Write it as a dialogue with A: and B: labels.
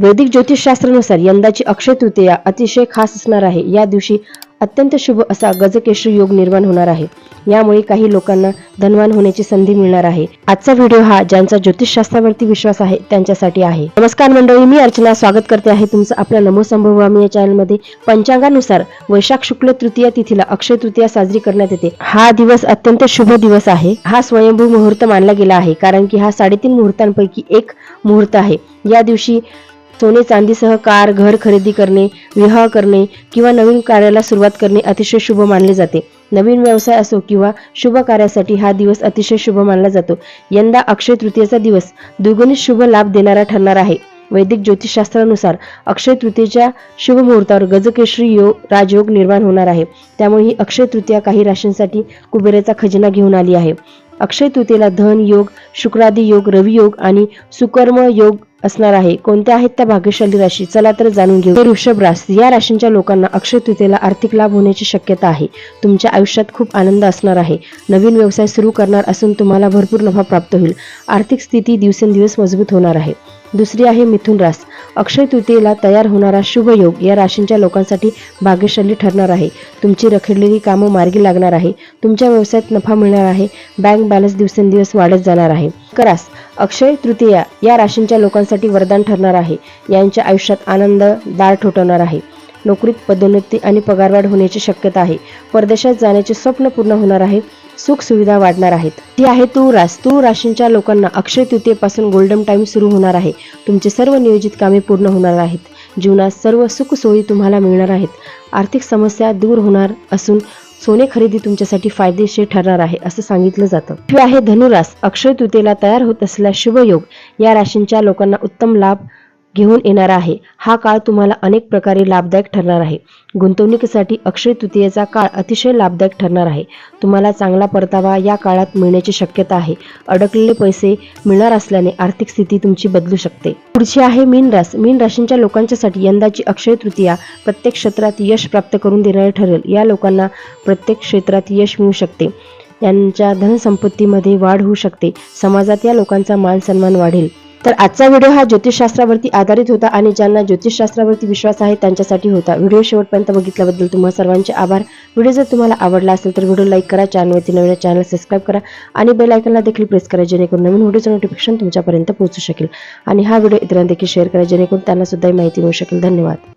A: वैदिक ज्योतिषशास्त्रानुसार यंदाची अक्षय तृतीया अतिशय खास असणार आहे. या दिवशी अत्यंत शुभ असा गजकेशरी योग निर्माण होणार आहे. यामुळे काही लोकांना धनवान होण्याची संधी मिळणार आहे. आजचा व्हिडिओ हा ज्यांचा ज्योतिषशास्त्रावरती विश्वास आहे त्यांच्यासाठी आहे. नमस्कार मंडळी मी अर्चना स्वागत करते आहे तुमचं आपल्या नमो संभवामी या चॅनलमध्ये. पंचांगानुसार वैशाख शुक्ल तृतीया तिथीला अक्षय तृतीया साजरी करण्यात येते. हा दिवस अत्यंत शुभ दिवस आहे. हा स्वयंभू मुहूर्त मानला गेला आहे कारण की हा साडेतीन मुहूर्तांपैकी एक मुहूर्त आहे. या दिवशी सोने चांदीसह कार घर खरेदी करणे विवाह करणे किंवा नवीन कार्याला सुरुवात करणे अतिशय शुभ मानले जाते. नवीन व्यवसाय असो किंवा शुभ कार्यासाठी हा दिवस अतिशय शुभ मानला जातो. यंदा अक्षय तृतीयेचा दिवस. दुगुणित शुभ लाभ देणारा ठरणार आहे. वैदिक ज्योतिषशास्त्रानुसार अक्षय तृतीयेच्या शुभ मुहूर्तावर गजकेशरी योग राजयोग निर्माण होणार आहे. त्यामुळे ही अक्षय तृतीया काही राशींसाठी कुबेराचा खजिना घेऊन आली आहे. अक्षय तृतीयेला धन योग शुक्रादी योग रवियोग आणि सुकर्म योग असणार आहे. कोणत्या आहेत त्या भाग्यशाली राशी? चला तर जाणून घेऊ. ऋषभ वृषभ राशी. या राशींच्या लोकांना अक्षय तृतीयेला आर्थिक लाभ होण्याची शक्यता आहे. तुमच्या आयुष्यात खूप आनंद असणार आहे. नवीन व्यवसाय सुरू करणार असून तुम्हाला भरपूर नफा प्राप्त होईल. आर्थिक स्थिती दिवसेंदिवस मजबूत होणार आहे. दुसरी आहे मिथुन रास. अक्षय तृतीयेला तयार होणारा शुभ योग या राशींच्या लोकांसाठी भाग्यशाली ठरणार आहे. तुमची रखडलेली कामं मार्गी लागणार आहे. तुमच्या व्यवसायात नफा मिळणार आहे. बँक बॅलन्स दिवसेंदिवस वाढत जाणार आहे. करास अक्षय तृतीया या राशींच्या लोकांसाठी वरदान ठरणार आहे. यांच्या आयुष्यात आनंद दार ठोठवणार आहे. नोकरीत पदोन्नती आणि पगारवाढ होण्याची शक्यता आहे. परदेशात जाण्याचे स्वप्न पूर्ण होणार आहे. सुख सुविधा वाढणार आहेत. ती आहे तूळ रास तूळ राशींच्या लोकांना अक्षय तृतीयेपासून गोल्डन टाइम सुरू होणार आहे. तुमचे सर्व नियोजित कामे पूर्ण होणार आहेत. जीवनात सर्व सुख सोयी तुम्हाला मिळणार आहेत. आर्थिक समस्या दूर होणार असून सोने खरेदी तुमच्यासाठी फायदेशीर ठरणार आहे असं सांगितलं जातं. आहे धनुरास. अक्षय तृतीयेला तयार होत असलेला शुभयोग या राशींच्या लोकांना उत्तम लाभ घेऊन येणार आहे. हा काळ तुम्हाला अनेक प्रकारे लाभदायक ठरणार आहे. गुंतवणुकीसाठी अक्षय तृतीयेचा काळ अतिशय लाभदायक ठरणार आहे. तुम्हाला चांगला परतावा या काळात मिळण्याची शक्यता आहे. अडकलेले पैसे मिळणार असल्याने आर्थिक स्थिती तुमची बदलू शकते. पुढची आहे मीन रास मीन राशींच्या लोकांच्यासाठी यंदाची अक्षय तृतीया प्रत्येक क्षेत्रात यश प्राप्त करून देणारे ठरेल. या लोकांना प्रत्येक क्षेत्रात यश मिळू शकते. यांच्या धनसंपत्तीमध्ये वाढ होऊ शकते. समाजात या लोकांचा मान सन्मान वाढेल. तर आजचा व्हिडिओ हा ज्योतिषशास्त्रावरती आधारित होता आणि ज्यांना ज्योतिषशास्त्रावरती विश्वास आहे त्यांच्यासाठी होता. व्हिडिओ शेवटपर्यंत बघितल्याबद्दल तुम्हा सर्वांचे आभार. व्हिडिओ जर तुम्हाला आवडला असेल तर व्हिडिओ लाईक करा चॅनलवरती नवीन चॅनल सबस्क्राईब करा आणि बेल आयकनला देखील प्रेस करा जेणेकरून नवीन व्हिडिओचं नोटिफिकेशन तुमच्यापर्यंत पोहोचू शकेल. आणि हा व्हिडिओ इतरांना देखील शेअर करा जेणेकरून त्यांना सुद्धा माहिती मिळू शकेल. धन्यवाद.